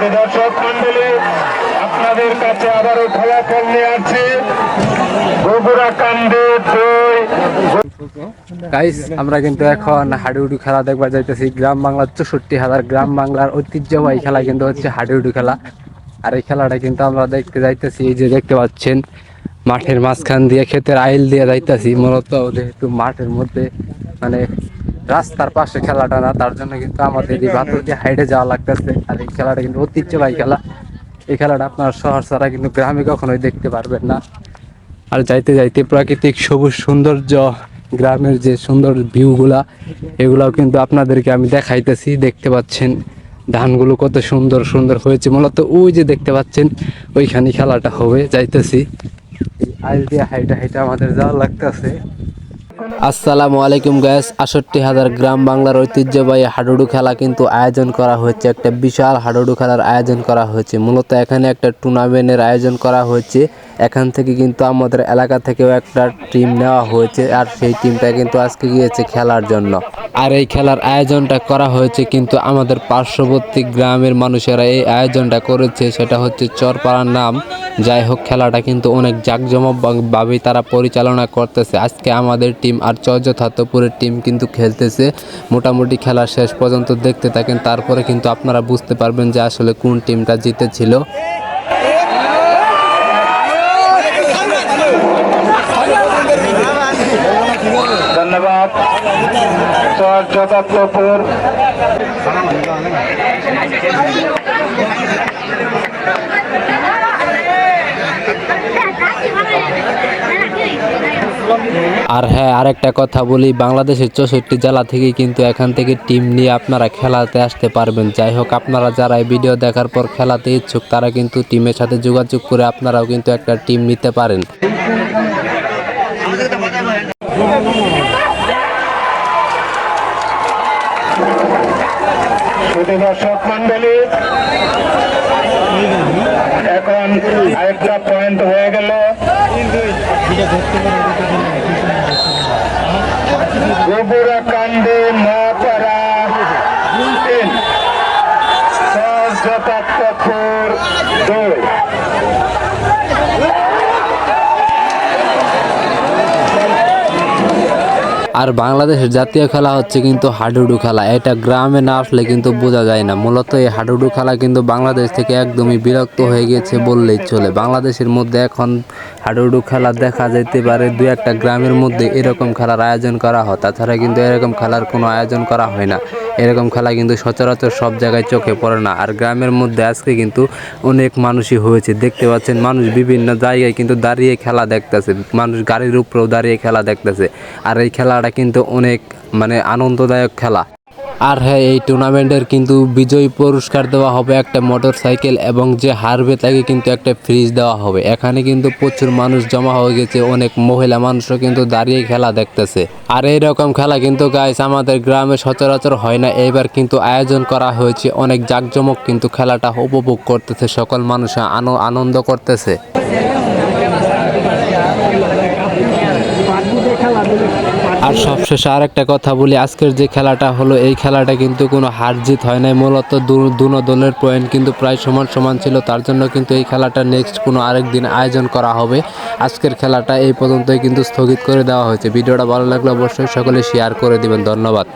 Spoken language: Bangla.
যে দর্শক মন্ডলী, আপনাদের কাছে আবারও ফলাফল নিয়ে আছে বগুড়া কান্দে গাইস আমরা কিন্তু এখন হাডুডু খেলা দেখবার যাইতেছি। গ্রাম বাংলার চৌষট্টি হাজার গ্রাম বাংলার ঐতিহ্যবাহী খেলা কিন্তু হচ্ছে হাডুডু খেলা। আর এই খেলাটা কিন্তু আমরা দেখতে যাইতেছি, এই যে দেখতে পাচ্ছেন, মাঠের মাঝখান দিয়ে, ক্ষেতের আইল দিয়ে যাইতেছি। মূলত যেহেতু মাঠের মধ্যে মানে রাস্তার পাশে খেলাটা না, তার জন্য কিন্তু আমাদের এই বাতর দিয়ে হাইডে যাওয়া লাগতেছে। আর এই খেলাটা কিন্তু ঐতিহ্যবাহী খেলা। এই খেলাটা আপনার শহর ছাড়া কিন্তু গ্রামে কখনোই দেখতে পারবেন না। আর যাইতে যাইতে প্রাকৃতিক সবুজ সৌন্দর্য, গ্রামের যে সুন্দর ভিউগুলা এগুলাও কিন্তু আপনাদেরকে আমি দেখাইতেছি। দেখতে পাচ্ছেন ধানগুলো কত সুন্দর সুন্দর হয়েছে। মূলত ওই যে দেখতে পাচ্ছেন, ওইখানে খেলাটা হবে, যাইতেছি। আইল দিয়ে হাইটা হাইটা আমাদের যাওয়া লাগতেছে। আসসালামু আলাইকুম গ্যাস আষট্টি হাজার গ্রাম বাংলার ঐতিহ্যবাহী হাডুডু খেলা কিন্তু আয়োজন করা হয়েছে। একটা বিশাল হাডুডু খেলার আয়োজন করা হয়েছে। মূলত এখানে একটা টুর্নামেন্টের আয়োজন করা হয়েছে। এখান থেকে কিন্তু আমাদের এলাকা থেকেও একটা টিম নেওয়া হয়েছে। আর সেই টিমটা কিন্তু আজকে গিয়েছে খেলার জন্য। আর এই খেলার আয়োজনটা করা হয়েছে কিন্তু আমাদের পার্শ্ববর্তী গ্রামের মানুষেরা এই আয়োজনটা করেছে। সেটা হচ্ছে চরপাড়ার নাম। যাই হোক, খেলাটা কিন্তু অনেক জাঁকজমকভাবেই তারা পরিচালনা করতেছে। আজকে আমাদের টিম আর চৌযথার্থপুরের টিম কিন্তু খেলতেছে। মোটামুটি খেলা শেষ পর্যন্ত দেখতে থাকেন। তারপরে কিন্তু আপনারা বুঝতে পারবেন যে আসলে কোন টিমটা জিতেছিল। ধন্যবাদ। আর হ্যাঁ আরেকটা কথা বলি, বাংলাদেশের চৌষট্টি জেলা থেকে কিন্তু এখান থেকে টিম নিয়ে আপনারা খেলাতে আসতে পারবেন। যাই হোক, আপনারা যারা এই ভিডিও দেখার পর খেলাতে ইচ্ছুক, তারা কিন্তু টিমের সাথে যোগাযোগ করে আপনারাও কিন্তু একটা টিম নিতে পারেন। দর্শক মন্ডলী এখন আরেকটা পয়েন্ট হয়ে গেল। গোবরা কাণ্ডে নপাড়া আর বাংলাদেশের জাতীয় খেলা হচ্ছে কিন্তু হাডুডু খেলা। এটা গ্রামে না আসলে কিন্তু বোঝা যায় না। মূলত এই হাডুডু খেলা কিন্তু বাংলাদেশ থেকে একদমই বিরক্ত হয়ে গেছে বললেই চলে। বাংলাদেশের মধ্যে এখন হাডুডু খেলা দেখা যেতে পারে দু একটা গ্রামের মধ্যে এরকম খেলার আয়োজন করা হয়। তাছাড়া কিন্তু এরকম খেলার কোনো আয়োজন করা হয় না। এরকম খেলা কিন্তু সচরাচর সব জায়গায় চোখে পড়ে না। আর গ্রামের মধ্যে আজকে কিন্তু অনেক মানুষই হয়েছে। দেখতে পাচ্ছেন মানুষ বিভিন্ন জায়গায় কিন্তু দাঁড়িয়ে খেলা দেখতেছে। মানুষ গাড়ির উপরেও দাঁড়িয়ে খেলা দেখতেছে। আর এই খেলাটা কিন্তু অনেক মানে আনন্দদায়ক খেলা। আর হ্যাঁ এই টুর্নামেন্টের কিন্তু বিজয়ী পুরস্কার দেওয়া হবে একটা মোটর সাইকেল এবং যে হারবে তাকে কিন্তু একটা ফ্রিজ দেওয়া হবে। এখানে কিন্তু প্রচুর মানুষ জমা হয়ে গেছে, অনেক মহিলা মানুষও কিন্তু দাঁড়িয়ে খেলা দেখতেছে। আর এই রকম খেলা কিন্তু গাইস আমাদের গ্রামে সচরাচর হয় না। এবার কিন্তু আয়োজন করা হয়েছে, অনেক জাঁকজমক কিন্তু খেলাটা উপভোগ করতেছে, সকল মানুষ আনো- আনন্দ করতেছে। আর সবশেষে আর একটা কথা বলি, আজকের যে খেলাটা হলো, এই খেলাটা কিন্তু কোনো হার জিত হয় নাই। মূলত দু- দলের পয়েন্ট কিন্তু প্রায় সমান সমান ছিল, তার জন্য কিন্তু এই খেলাটা নেক্সট কোনো আরেক দিন আয়োজন করা হবে। আজকের খেলাটা এই পর্যন্তই কিন্তু স্থগিত করে দেওয়া হয়েছে। ভিডিওটা ভালো লাগলে অবশ্যই সকলে শেয়ার করে দিবেন। ধন্যবাদ।